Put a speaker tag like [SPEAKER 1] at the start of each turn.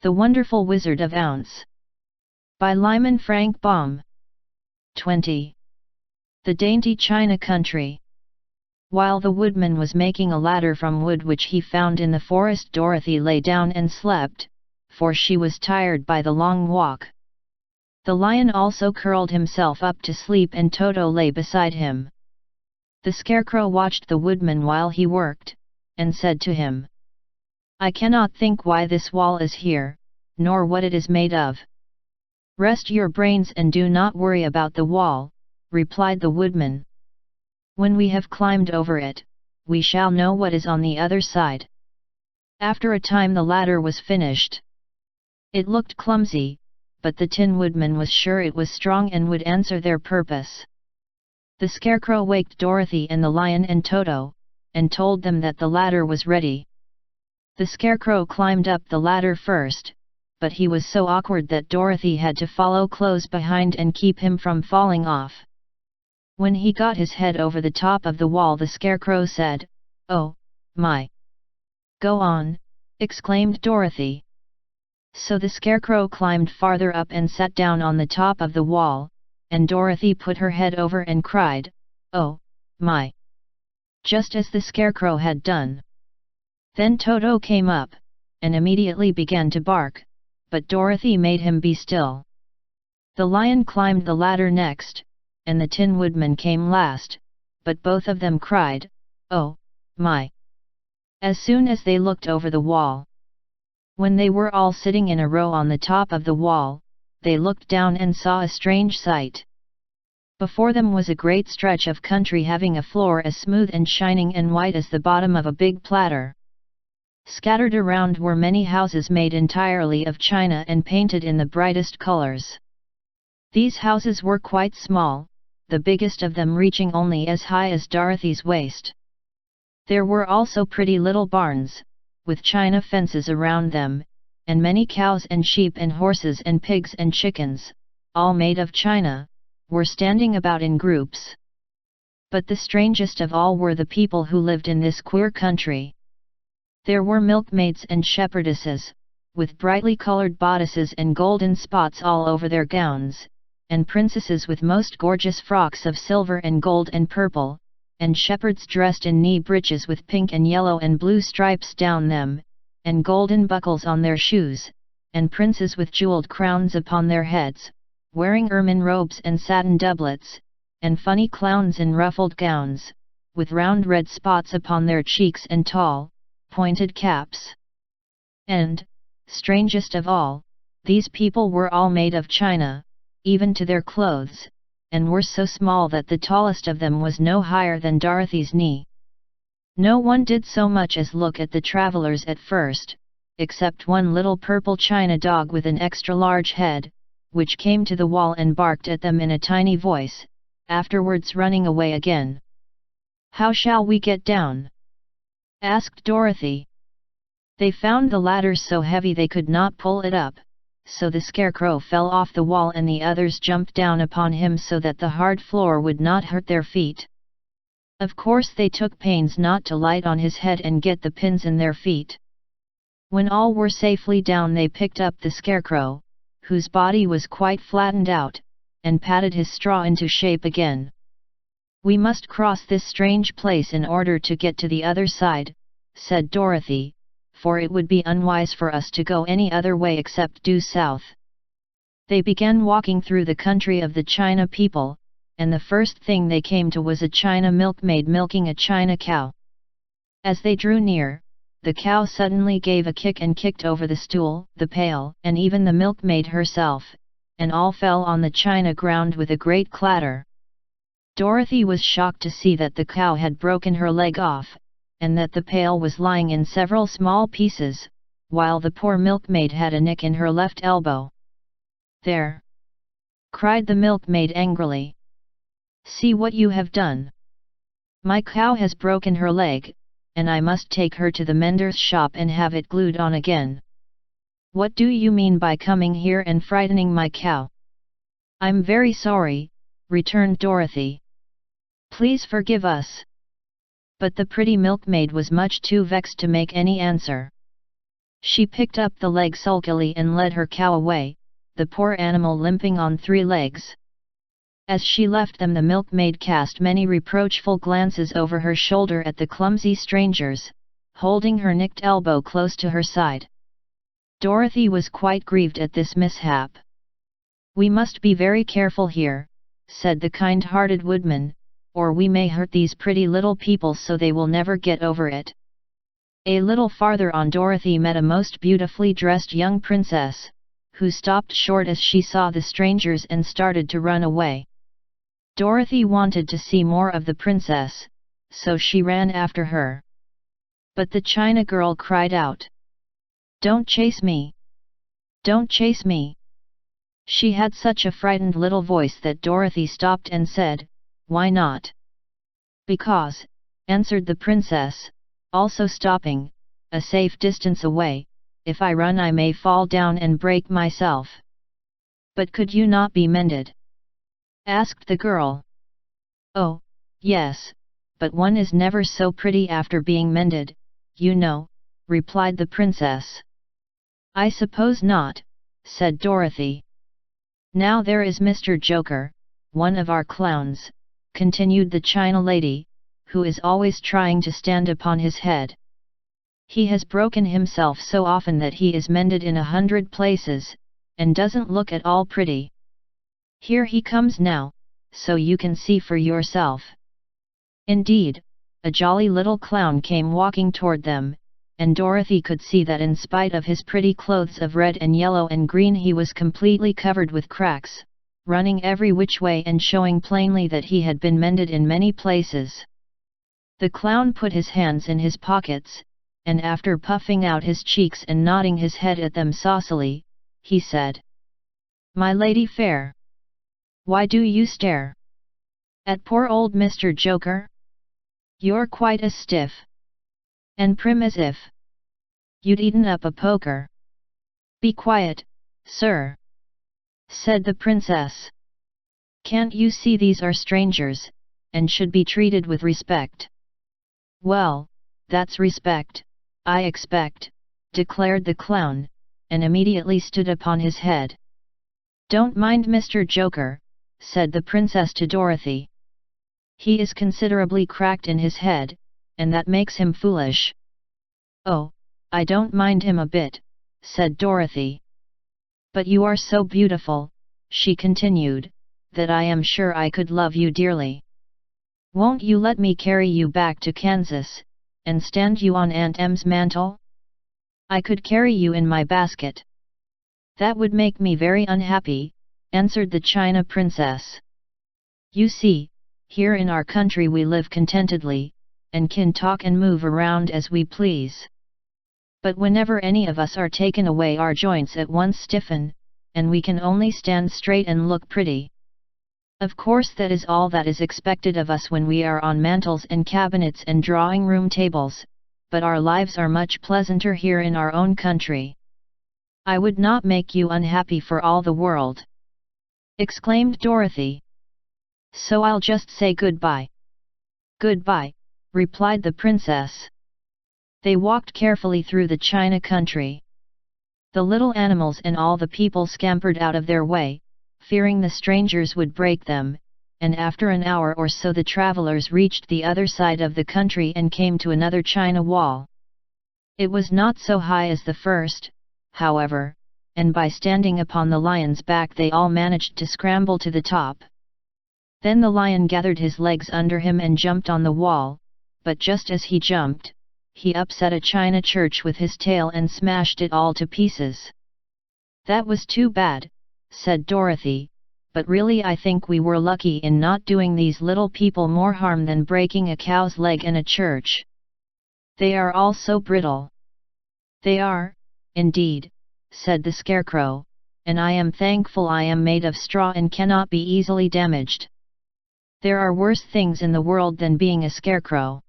[SPEAKER 1] The Wonderful Wizard of Ounce by Lyman Frank Baum 20. The Dainty China Country While the woodman was making a ladder from wood which he found in the forest Dorothy lay down and slept, for she was tired by the long walk. The lion also curled himself up to sleep and Toto lay beside him. The scarecrow watched the woodman while he worked, and said to him, I cannot think why this wall is here, nor what it is made of. Rest your brains and do not worry about the wall, replied the woodman. When we have climbed over it, we shall know what is on the other side. After a time the ladder was finished. It looked clumsy, but the Tin Woodman was sure it was strong and would answer their purpose. The Scarecrow waked Dorothy and the Lion and Toto, and told them that the ladder was ready. The scarecrow climbed up the ladder first, but he was so awkward that Dorothy had to follow close behind and keep him from falling off. When he got his head over the top of the wall the scarecrow said, Oh, my! Go on, exclaimed Dorothy. So the scarecrow climbed farther up and sat down on the top of the wall, and Dorothy put her head over and cried, Oh, my! Just as the scarecrow had done. Then Toto came up, and immediately began to bark, but Dorothy made him be still. The lion climbed the ladder next, and the Tin Woodman came last, but both of them cried, Oh, my! As soon as they looked over the wall. When they were all sitting in a row on the top of the wall, they looked down and saw a strange sight. Before them was a great stretch of country having a floor as smooth and shining and white as the bottom of a big platter. Scattered around were many houses made entirely of china and painted in the brightest colors. These houses were quite small, the biggest of them reaching only as high as Dorothy's waist. There were also pretty little barns, with china fences around them, and many cows and sheep and horses and pigs and chickens, all made of china, were standing about in groups. But the strangest of all were the people who lived in this queer country. There were milkmaids and shepherdesses, with brightly colored bodices and golden spots all over their gowns, and princesses with most gorgeous frocks of silver and gold and purple, and shepherds dressed in knee breeches with pink and yellow and blue stripes down them, and golden buckles on their shoes, and princes with jeweled crowns upon their heads, wearing ermine robes and satin doublets, and funny clowns in ruffled gowns, with round red spots upon their cheeks and tall, pointed caps. And, strangest of all, these people were all made of china, even to their clothes, and were so small that the tallest of them was no higher than Dorothy's knee. No one did so much as look at the travelers at first, except one little purple china dog with an extra large head, which came to the wall and barked at them in a tiny voice, afterwards running away again. How shall we get down? Asked Dorothy. They found the ladder so heavy they could not pull it up, so the scarecrow fell off the wall and the others jumped down upon him so that the hard floor would not hurt their feet. Of course they took pains not to light on his head and get the pins in their feet. When all were safely down they picked up the scarecrow, whose body was quite flattened out, and patted his straw into shape again. We must cross this strange place in order to get to the other side, said Dorothy, for it would be unwise for us to go any other way except due south. They began walking through the country of the China people, and the first thing they came to was a China milkmaid milking a China cow. As they drew near, the cow suddenly gave a kick and kicked over the stool, the pail, and even the milkmaid herself, and all fell on the china ground with a great clatter. Dorothy was shocked to see that the cow had broken her leg off, and that the pail was lying in several small pieces, while the poor milkmaid had a nick in her left elbow. There! cried the milkmaid angrily. See what you have done! My cow has broken her leg, and I must take her to the mender's shop and have it glued on again. What do you mean by coming here and frightening my cow? I'm very sorry, returned Dorothy. Please forgive us. But the pretty milkmaid was much too vexed to make any answer. She picked up the leg sulkily and led her cow away, the poor animal limping on three legs. As she left them the milkmaid cast many reproachful glances over her shoulder at the clumsy strangers, holding her nicked elbow close to her side. Dorothy was quite grieved at this mishap. We must be very careful here, said the kind-hearted woodman, or we may hurt these pretty little people so they will never get over it. A little farther on Dorothy met a most beautifully dressed young princess, who stopped short as she saw the strangers and started to run away. Dorothy wanted to see more of the princess, so she ran after her. But the China girl cried out. Don't chase me! Don't chase me! She had such a frightened little voice that Dorothy stopped and said, Why not? Because, answered the princess, also stopping, a safe distance away, if I run I may fall down and break myself. But could you not be mended? asked the girl. Oh, yes, but one is never so pretty after being mended, you know, replied the princess. I suppose not, said Dorothy. Now there is Mr. Joker, one of our clowns, continued the China lady, who is always trying to stand upon his head. He has broken himself so often that he is mended in a hundred places, and doesn't look at all pretty. Here he comes now, so you can see for yourself. Indeed, a jolly little clown came walking toward them, and Dorothy could see that in spite of his pretty clothes of red and yellow and green he was completely covered with cracks, running every which way and showing plainly that he had been mended in many places. The clown put his hands in his pockets, and after puffing out his cheeks and nodding his head at them saucily, he said. My lady fair! Why do you stare? At poor old Mr. Joker? You're quite as stiff. And prim as if you'd eaten up a poker. Be quiet, sir, said the princess. Can't you see these are strangers, and should be treated with respect? Well, that's respect, I expect, declared the clown, and immediately stood upon his head. Don't mind Mr. Joker, said the princess to Dorothy. He is considerably cracked in his head, and that makes him foolish. Oh, I don't mind him a bit, said Dorothy. But you are so beautiful, she continued, that I am sure I could love you dearly. Won't you let me carry you back to Kansas, and stand you on Aunt Em's mantle? I could carry you in my basket. That would make me very unhappy, answered the China princess. You see, here in our country we live contentedly, and can talk and move around as we please. But whenever any of us are taken away our joints at once stiffen, and we can only stand straight and look pretty. Of course that is all that is expected of us when we are on mantels and cabinets and drawing room tables, but our lives are much pleasanter here in our own country. I would not make you unhappy for all the world. Exclaimed Dorothy. So I'll just say goodbye. Goodbye, replied the princess. They walked carefully through the China country. The little animals and all the people scampered out of their way, fearing the strangers would break them, and after an hour or so the travelers reached the other side of the country and came to another China wall. It was not so high as the first, however, and by standing upon the lion's back they all managed to scramble to the top. Then the lion gathered his legs under him and jumped on the wall, but just as he jumped, he upset a china church with his tail and smashed it all to pieces. That was too bad, said Dorothy, but really I think we were lucky in not doing these little people more harm than breaking a cow's leg in a church. They are all so brittle. They are, indeed, said the scarecrow, and I am thankful I am made of straw and cannot be easily damaged. There are worse things in the world than being a scarecrow.